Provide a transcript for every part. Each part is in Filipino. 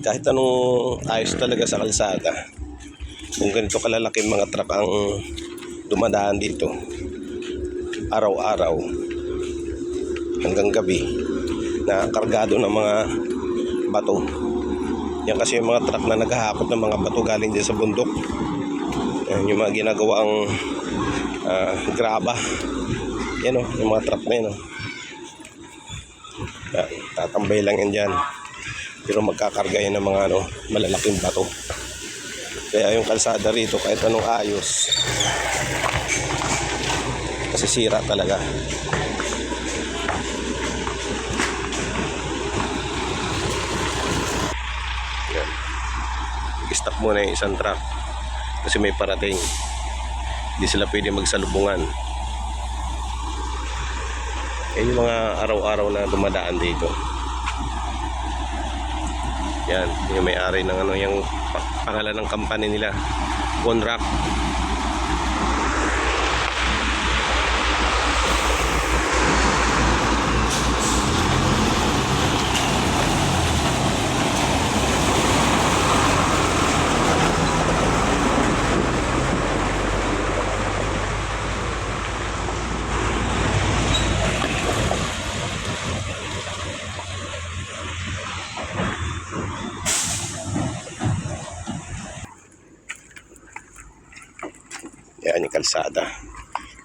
kahit anong ayos talaga sa kalsada kung ganito kalalaki mga truck ang dumadaan dito araw-araw hanggang gabi na kargado ng mga bato. Yan kasi yung mga truck na naghahakot ng mga bato galing din sa bundok. Yan yung mga ginagawang ah, graba. Yan o yung mga truck na yan o yan, tatambay lang yan dyan pero magkakarga yan ng mga ano, malalaking bato. Kaya yung kalsada rito kahit anong ayos kasi sira talaga. Yan. Stop muna yung isang truck kasi may parating. Hindi sila pwede magsalubungan. Yan yung mga araw-araw na dumadaan dito yan yung may-ari ng ano yung pa- pangalan ng company nila Conrack kalsada.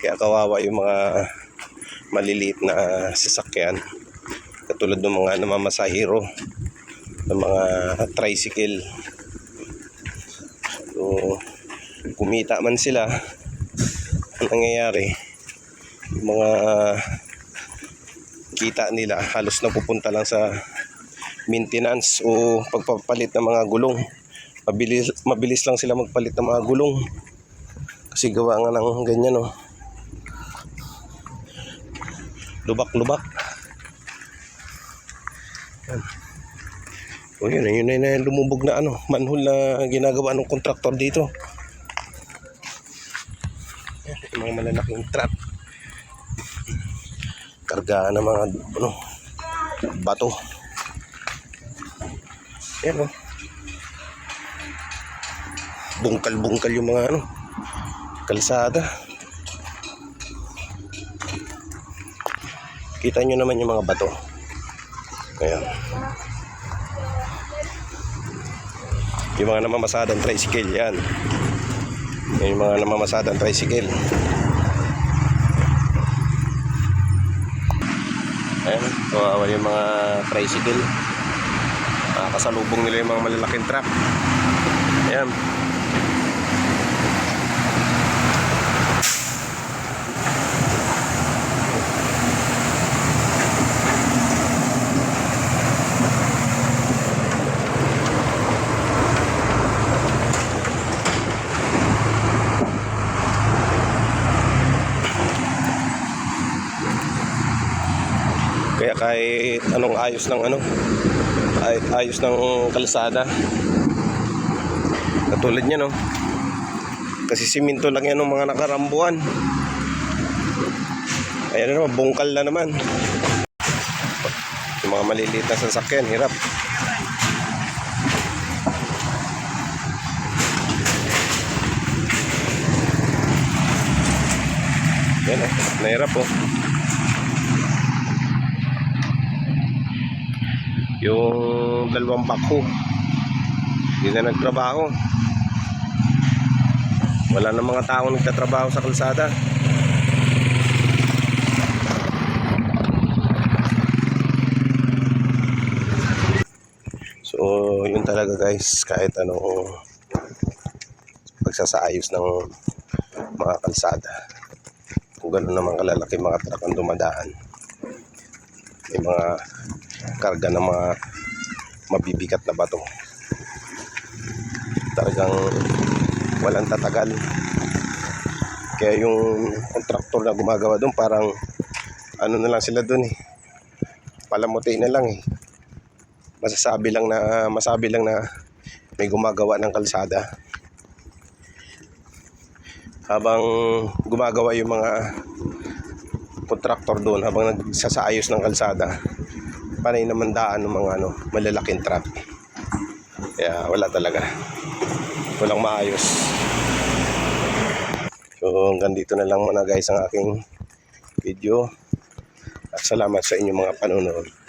Kaya kawawa yung mga maliliit na sasakyan. Katulad ng mga namamasahiro ng mga tricycle. So kumita man sila ang nangyayari? Mga kita nila halos napupunta lang sa maintenance o pagpapalit ng mga gulong. Mabilis, mabilis lang sila magpalit ng mga gulong kasi gawa nga ng ganyan oh. Lubak-lubak. Yan. O yun, yun na yun, lumubog na ano, manhole na ginagawa ng kontraktor dito. Yan, yung mga malalaking trap. Kargaan ng mga ano, bato. Yan oh. Bungkal-bungkal yung mga ano, kalsada. Kita nyo naman yung mga bato. Ayan. Yung mga namamasadang tricycle, yan. Yung mga namamasadang tricycle. Ayan, kawawa yung mga tricycle. Nakakasalubong nila yung mga malalaking truck. Ayan. Kaya kahit anong ayos ng ano, kahit ayos ng kalsada. Katulad niya no. Kasi siminto lang yan ng mga nakarambuan. Ayan na bungkal na naman. Yung mga maliliit na sasakyan, hirap. Yan oh, nahirap oh. Yung dalawang bako hindi na nagtrabaho. Wala na mga tao nagtatrabaho sa kalsada. So yun talaga guys. Kahit anong pagsasaayos ng mga kalsada. Kung gano'n naman kalalaki mga truck ang dumadaan. May mga karga ng mga mabibigat na bato. Talagang walang tatagal. Kaya yung kontraktor na gumagawa doon parang ano na lang sila doon eh. Palamuti na lang eh. Masasabi lang na masabi lang na may gumagawa ng kalsada. Habang gumagawa yung mga kontraktor doon habang nagsasaayos ng kalsada panay naman daan ng mga ano, malalaking truck. Kaya wala talaga. Walang maayos. So hanggang dito na lang muna guys ang aking video. At salamat sa inyong mga panonood.